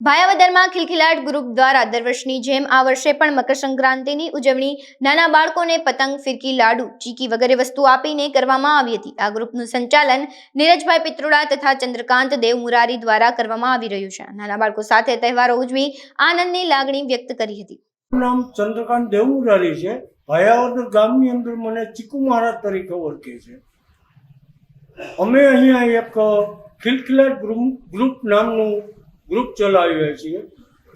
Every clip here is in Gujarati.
ભાયાવદરમાં ખિલખિલાટ ગ્રુપ દ્વારા દર વર્ષની જેમ આ વર્ષે પણ મકર સંક્રાંતિની ઉજવણી નાના બાળકોને પતંગ, ફિરકી, લાડુ, ચીકી વગેરે વસ્તુ આપીને કરવામાં આવી હતી. આ ગ્રુપનું સંચાલન નીરજભાઈ પિત્રોડા તથા ચંદ્રકાંત દેવ મુરારી દ્વારા કરવામાં આવી રહ્યું છે. નાના બાળકો સાથે તહેવારો ઉજવી આનંદની લાગણી વ્યક્ત કરી હતી. નામ ચંદ્રકાંત દેવમુરારી છે. ભાયાવદર ગામની અંદર મને ચીકુ મહારાજ તરીકે ઓળખે છે. અમે અહીંયા એક ખિલખિલાટ ગ્રુપ નામનું ગ્રુપ ચલાવીએ છીએ.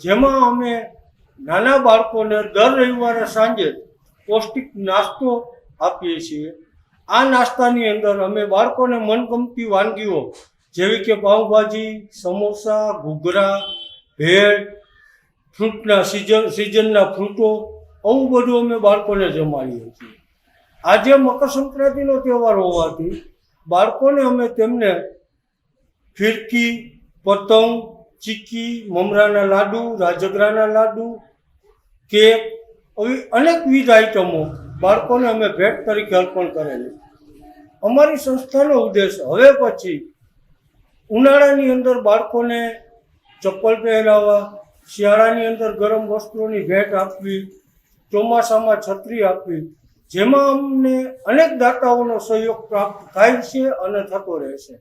જેમાં અમે નાના બાળકોને દર રવિવારે સાંજે પૌષ્ટિક નાસ્તો આપીએ છીએ. આ નાસ્તાની અંદર અમે બાળકોને મનગમતી વાનગીઓ જેવી કે પાઉંભાજી, સમોસા, ઘૂઘરા, ભેળ, ફ્રૂટના સિઝન, સિઝનના ફ્રૂટો, આવું બધું અમે બાળકોને જમાડીએ છીએ. આજે મકર સંક્રાંતિનો તહેવાર હોવાથી બાળકોને અમે તેમને ફિરકી, પતંગ ચીકી, મમરાના લાડુ, રાજગરાના લાડુ, કેક, આવી અનેકવિધ આઈટમો બાળકોને અમે ભેટ તરીકે અર્પણ કરેલી. અમારી સંસ્થાનો ઉદ્દેશ હવે પછી ઉનાળાની અંદર બાળકોને ચપ્પલ પહેરાવવા, શિયાળાની અંદર ગરમ વસ્ત્રોની ભેટ આપવી, ચોમાસામાં છત્રી આપવી, જેમાં અમને અનેક દાતાઓનો સહયોગ પ્રાપ્ત થાય છે અને થતો રહેશે.